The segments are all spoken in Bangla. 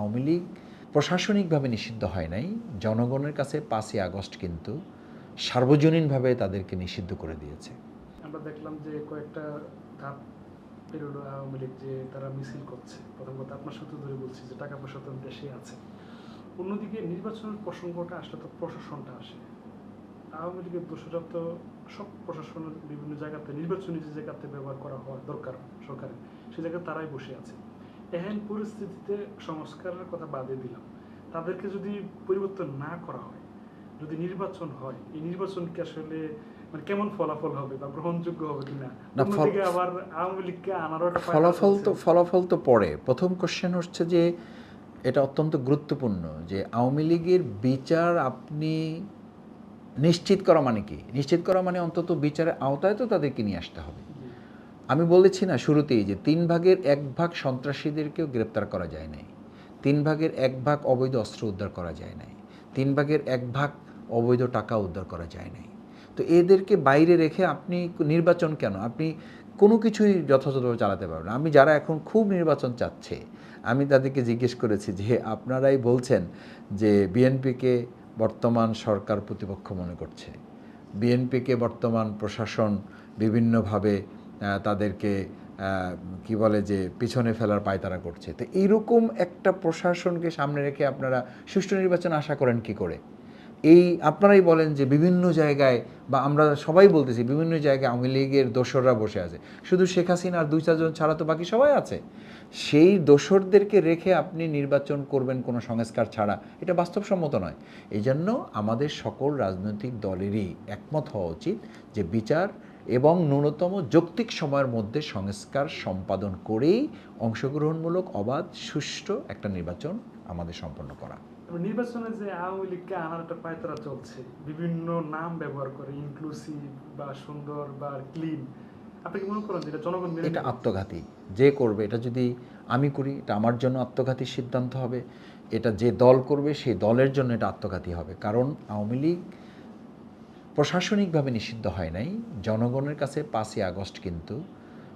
আওয়ামী লীগ প্রশাসনিকভাবে নিষিদ্ধ হয় নাই। জনগণের কাছে পাঁচই আগস্ট কিন্তু সার্বজনীনভাবে তাদেরকে নিষিদ্ধ করে দিয়েছে। আমরা দেখলাম যে কয়েকটা ধাপ পেরোলো আওয়ামী লীগ যে তারা মিছিল করছে। প্রথম কথা, আপনার সূত্র ধরে বলছি যে টাকা পয়সা তো দেশে আছে। অন্যদিকে নির্বাচনের প্রসঙ্গটা আসলে তো প্রশাসনটা আসে। আওয়ামী লীগের দোষরা তো সব প্রশাসনের বিভিন্ন জায়গাতে, নির্বাচনী যে জায়গাতে ব্যবহার করা হওয়া দরকার সরকারের, সে জায়গায় তারাই বসে আছে। এহেন পরিস্থিতিতে সংস্কারের কথা বাদে দিলাম। তাদেরকে যদি পরিবর্তন না করা হয় যদি নির্বাচন হয় এই নির্বাচন কি আসলে মানে কেমন ফলাফল হবে বা গ্রহণযোগ্য হবে কিনা? না, আবার আওয়ামী লীগকে আনারও ফলাফল তো ফলাফল তো পরে প্রথম কোশ্চেন হচ্ছে যে এটা অত্যন্ত গুরুত্বপূর্ণ যে আওয়ামী লীগের বিচার আপনি নিশ্চিত করা মানে কি? নিশ্চিত করা মানে অন্তত বিচারের আওতায় তো তাদেরকে নিয়ে আসতে হবে। আমি বলেছি না শুরুতেই যে তিন ভাগের এক ভাগ সন্ত্রাসীদেরকেও গ্রেপ্তার করা যায় নাই। তিন ভাগের এক ভাগ অবৈধ অস্ত্র উদ্ধার করা যায় নাই। তিন ভাগের এক ভাগ অবৈধ টাকা উদ্ধার করা যায় নাই। তো এদেরকে বাইরে রেখে আপনি নির্বাচন কেন? আপনি কোনো কিছুই যথাযথভাবে চালাতে পারবেন আমি যারা এখন খুব নির্বাচন চাচ্ছে, আমি তাদেরকে জিজ্ঞেস করেছি যে আপনারাই বলছেন যে বিএনপিকে বর্তমান সরকার প্রতিপক্ষ মনে করছে। বিএনপিকে বর্তমান প্রশাসন বিভিন্নভাবে তাদেরকে কি বলে যে পিছনে ফেলার পায়তারা করছে। তো এইরকম একটা প্রশাসনকে সামনে রেখে আপনারা সুষ্ঠু নির্বাচন আশা করেন কি করে? এই আপনারাই বলেন যে বিভিন্ন জায়গায় বা আমরা সবাই বলতেছি, বিভিন্ন জায়গায় আওয়ামী লীগের দোসররা বসে আছে। শুধু শেখ হাসিনা আর দুই চারজন ছাড়া তো বাকি সবাই আছে। সেই দোসরদেরকে রেখে আপনি নির্বাচন করবেন কোনো সংস্কার ছাড়া, এটা বাস্তবসম্মত নয়। এই জন্য আমাদের সকল রাজনৈতিক দলেরই একমত হওয়া উচিত যে বিচার এবং ন্যূনতম যৌক্তিক সময়ের মধ্যে সংস্কার সম্পাদন করেই অংশগ্রহণমূলক অবাধ সুষ্ঠু একটা নির্বাচন আমাদের সম্পন্ন করা। নির্বাচনে যে আওয়ামী লীগকে আনার একটা পায়তারা চলছে বিভিন্ন নাম ব্যবহার করে ইনক্লুসিভ বা সুন্দর বা ক্লিন আপনি কি মনে করেন এটা জনগণ এটা আত্মঘাতী যে করবে এটা যদি আমি করি এটা আমার জন্য আত্মঘাতী সিদ্ধান্ত হবে এটা যে দল করবে সেই দলের জন্য এটা আত্মঘাতী হবে। কারণ আওয়ামী লীগ প্রশাসনিকভাবে নিষিদ্ধ হয় নাই। জনগণের কাছে পাঁচই আগস্ট কিন্তু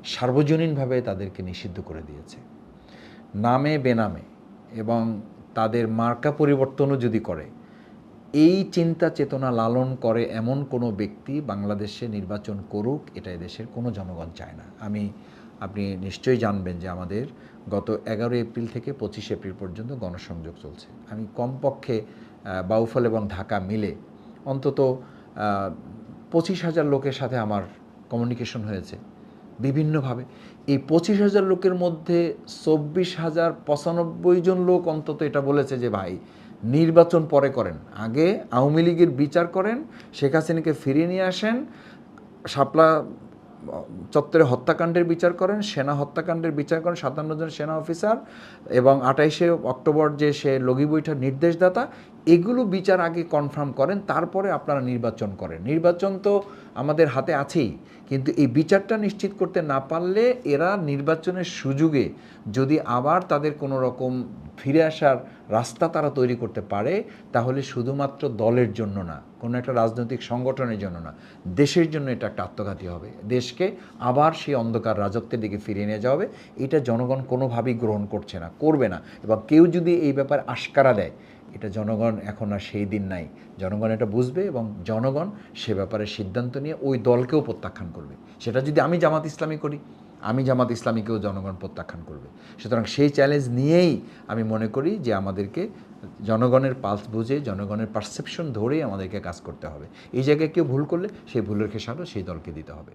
সার্বজনীনভাবে তাদেরকে নিষিদ্ধ করে দিয়েছে। নামে, বেনামে এবং তাদের মার্কা পরিবর্তনও যদি করে, এই চিন্তা চেতনা লালন করে এমন কোনো ব্যক্তি বাংলাদেশে নির্বাচন করুক, এটা দেশের কোনো জনগণ চায় না। আমি, আপনি নিশ্চয়ই জানবেন যে আমাদের গত এগারো এপ্রিল থেকে পঁচিশ এপ্রিল পর্যন্ত গণসংযোগ চলছে। আমি কমপক্ষে বাউফল এবং ঢাকা মিলে অন্তত পঁচিশ হাজার লোকের সাথে আমার কমিউনিকেশন হয়েছে বিভিন্নভাবে। এই পঁচিশ হাজার লোকের মধ্যে চব্বিশ হাজার পঁচানব্বই জন লোক অন্তত এটা বলেছে যে, ভাই, নির্বাচন পরে করেন। আগে আওয়ামী লীগের বিচার করেন, শেখ হাসিনাকে ফিরিয়ে নিয়ে আসেন, শাপলা চত্বরে হত্যাকাণ্ডের বিচার করেন, সেনা হত্যাকাণ্ডের বিচার করেন, সাতান্ন জন সেনা অফিসার এবং আঠাইশে অক্টোবর যে সে লগি বৈঠার নির্দেশদাতা, এগুলো বিচার আগে কনফার্ম করেন, তারপরে আপনারা নির্বাচন করেন। নির্বাচন তো আমাদের হাতে আছেই, কিন্তু এই বিচারটা নিশ্চিত করতে না পারলে এরা নির্বাচনের সুযোগে যদি আবার তাদের কোনো রকম ফিরে আসার রাস্তা তারা তৈরি করতে পারে, তাহলে শুধুমাত্র দলের জন্য না, কোনো একটা রাজনৈতিক সংগঠনের জন্য না, দেশের জন্য এটা একটা আত্মঘাতী হবে। দেশকে আবার সেই অন্ধকার রাজত্বের দিকে ফিরিয়ে নিয়ে যাওয়া হবে। এটা জনগণ কোনোভাবেই গ্রহণ করছে না, করবে না। এবং কেউ যদি এই ব্যাপারে আশকারা দেয়, এটা জনগণ এখন আর সেই দিন নাই। জনগণ এটা বুঝবে এবং জনগণ সে ব্যাপারে সিদ্ধান্ত নিয়ে ওই দলকেও প্রত্যাখ্যান করবে। সেটা যদি আমি জামাত ইসলামী করি আমি জামাত ইসলামীকেও জনগণ প্রত্যাখ্যান করবে। সুতরাং সেই চ্যালেঞ্জ নিয়েই আমি মনে করি যে আমাদেরকে জনগণের পালস বুঝে, জনগণের পারসেপশন ধরেই আমাদেরকে কাজ করতে হবে। এই জায়গায় কেউ ভুল করলে সেই ভুলের খেসারও সেই দলকে দিতে হবে।